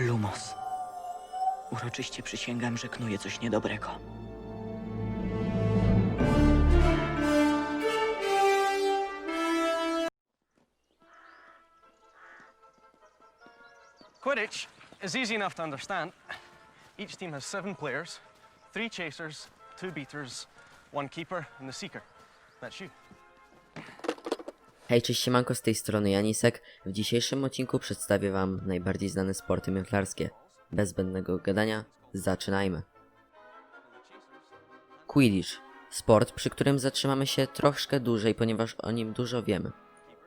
Lumos. Uroczyście przysięgam, że knuję coś niedobrego. Quidditch is easy enough to understand. Each team has seven players, three chasers, two beaters, one keeper, and the seeker. That's you. Hej, cześć siemanko, z tej strony Janisek. W dzisiejszym odcinku przedstawię wam najbardziej znane sporty miotlarskie. Bez zbędnego gadania, zaczynajmy. Quidditch. Sport, przy którym zatrzymamy się troszkę dłużej, ponieważ o nim dużo wiemy.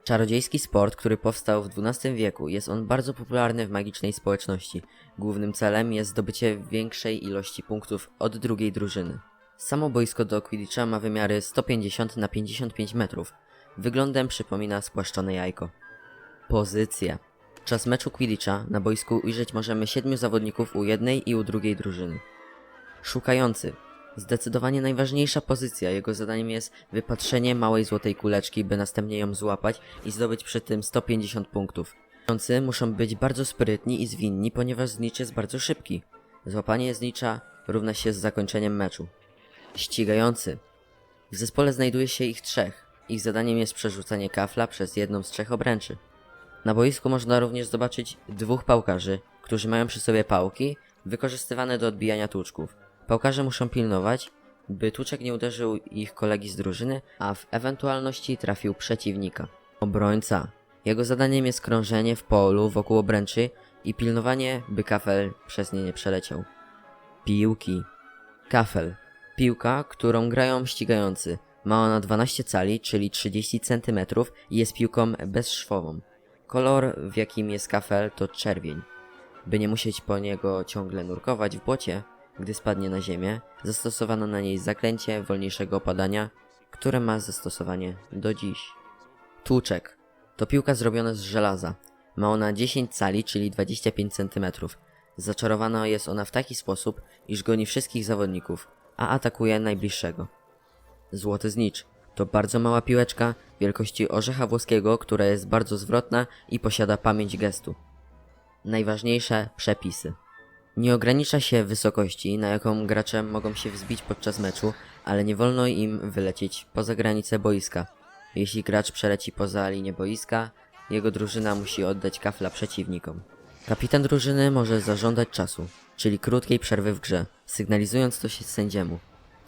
Czarodziejski sport, który powstał w XII wieku, jest on bardzo popularny w magicznej społeczności. Głównym celem jest zdobycie większej ilości punktów od drugiej drużyny. Samo boisko do Quidditcha ma wymiary 150 na 55 metrów. Wyglądem przypomina spłaszczone jajko. Pozycja. Czas meczu Quidditcha na boisku ujrzeć możemy siedmiu zawodników u jednej i u drugiej drużyny. Szukający. Zdecydowanie najważniejsza pozycja. Jego zadaniem jest wypatrzenie małej złotej kuleczki, by następnie ją złapać i zdobyć przy tym 150 punktów. Szukający muszą być bardzo sprytni i zwinni, ponieważ znicz jest bardzo szybki. Złapanie znicza równa się z zakończeniem meczu. Ścigający. W zespole znajduje się ich trzech. Ich zadaniem jest przerzucanie kafla przez jedną z trzech obręczy. Na boisku można również zobaczyć dwóch pałkarzy, którzy mają przy sobie pałki wykorzystywane do odbijania tłuczków. Pałkarze muszą pilnować, by tłuczek nie uderzył ich kolegi z drużyny, a w ewentualności trafił przeciwnika. Obrońca. Jego zadaniem jest krążenie w polu wokół obręczy i pilnowanie, by kafel przez nie nie przeleciał. Piłki. Kafel. Piłka, którą grają ścigający. Ma ona 12 cali, czyli 30 cm i jest piłką bezszwową. Kolor, w jakim jest kafel, to czerwień. By nie musieć po niego ciągle nurkować w błocie, gdy spadnie na ziemię, zastosowano na niej zaklęcie wolniejszego opadania, które ma zastosowanie do dziś. Tłuczek. To piłka zrobiona z żelaza. Ma ona 10 cali, czyli 25 cm. Zaczarowana jest ona w taki sposób, iż goni wszystkich zawodników, a atakuje najbliższego. Złoty znicz. To bardzo mała piłeczka wielkości orzecha włoskiego, która jest bardzo zwrotna i posiada pamięć gestu. Najważniejsze przepisy. Nie ogranicza się wysokości, na jaką gracze mogą się wzbić podczas meczu, ale nie wolno im wylecieć poza granice boiska. Jeśli gracz przeleci poza linię boiska, jego drużyna musi oddać kafla przeciwnikom. Kapitan drużyny może zażądać czasu, czyli krótkiej przerwy w grze, sygnalizując to się sędziemu.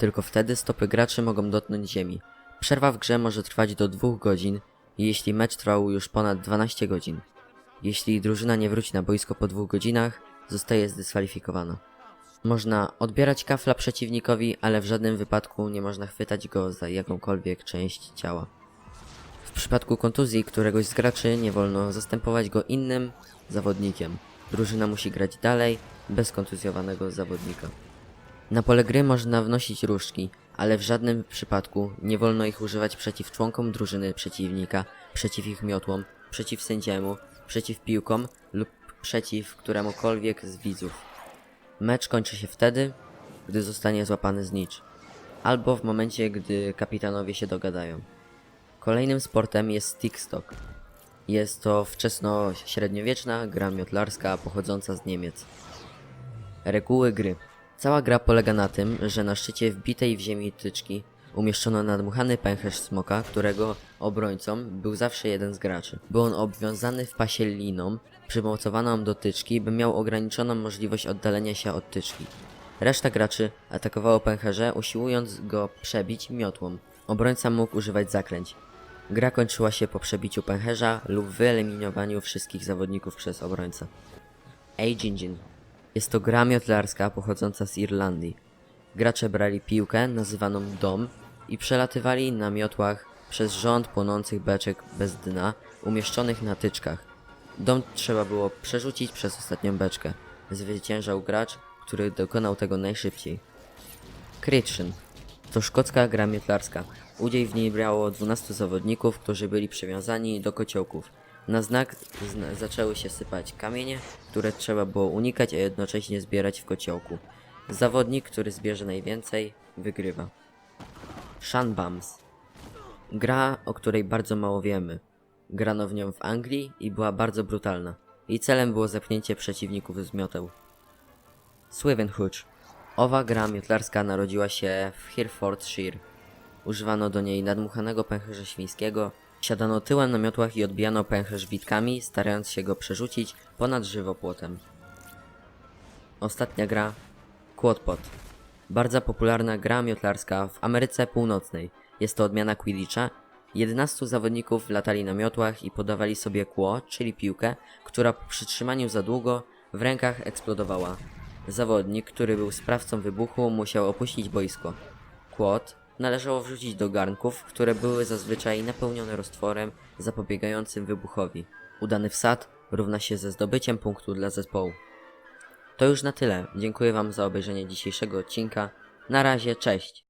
Tylko wtedy stopy graczy mogą dotknąć ziemi. Przerwa w grze może trwać do 2 godzin, jeśli mecz trwał już ponad 12 godzin. Jeśli drużyna nie wróci na boisko po dwóch godzinach, zostaje zdyskwalifikowana. Można odbierać kafla przeciwnikowi, ale w żadnym wypadku nie można chwytać go za jakąkolwiek część ciała. W przypadku kontuzji któregoś z graczy nie wolno zastępować go innym zawodnikiem. Drużyna musi grać dalej bez kontuzjowanego zawodnika. Na pole gry można wnosić różdżki, ale w żadnym przypadku nie wolno ich używać przeciw członkom drużyny przeciwnika, przeciw ich miotłom, przeciw sędziemu, przeciw piłkom lub przeciw któremukolwiek z widzów. Mecz kończy się wtedy, gdy zostanie złapany znicz, albo w momencie, gdy kapitanowie się dogadają. Kolejnym sportem jest stickstock. Jest to wczesno-średniowieczna gra miotlarska pochodząca z Niemiec. Reguły gry. Cała gra polega na tym, że na szczycie wbitej w ziemi tyczki umieszczono nadmuchany pęcherz smoka, którego obrońcą był zawsze jeden z graczy. Był on obwiązany w pasie liną, przymocowaną do tyczki, by miał ograniczoną możliwość oddalenia się od tyczki. Reszta graczy atakowało pęcherze, usiłując go przebić miotłą. Obrońca mógł używać zaklęć. Gra kończyła się po przebiciu pęcherza lub wyeliminowaniu wszystkich zawodników przez obrońcę. Age Engine jest to gra miotlarska pochodząca z Irlandii. Gracze brali piłkę, nazywaną dom, i przelatywali na miotłach przez rząd płonących beczek bez dna, umieszczonych na tyczkach. Dom trzeba było przerzucić przez ostatnią beczkę. Zwyciężał gracz, który dokonał tego najszybciej. Critchin to szkocka gra miotlarska. Udział w niej brało 12 zawodników, którzy byli przywiązani do kociołków. Na znak zna zaczęły się sypać kamienie, które trzeba było unikać, a jednocześnie zbierać w kociołku. Zawodnik, który zbierze najwięcej, wygrywa. Shanbams. Gra, o której bardzo mało wiemy. Grano w nią w Anglii i była bardzo brutalna. i celem było zepchnięcie przeciwników z mioteł. Swivenhooch. Owa gra miotlarska narodziła się w Herefordshire. Używano do niej nadmuchanego pęcherza świńskiego, siadano tyłem na miotłach i odbijano pęcherz witkami, starając się go przerzucić ponad żywopłotem. Ostatnia gra Quadpot. Bardzo popularna gra miotlarska w Ameryce Północnej. Jest to odmiana Quidditcha. 11 zawodników latali na miotłach i podawali sobie kło, czyli piłkę, która po przytrzymaniu za długo w rękach eksplodowała. Zawodnik, który był sprawcą wybuchu, musiał opuścić boisko. Kłod należało wrzucić do garnków, które były zazwyczaj napełnione roztworem zapobiegającym wybuchowi. Udany wsad równa się ze zdobyciem punktu dla zespołu. To już na tyle. Dziękuję Wam za obejrzenie dzisiejszego odcinka. Na razie, cześć!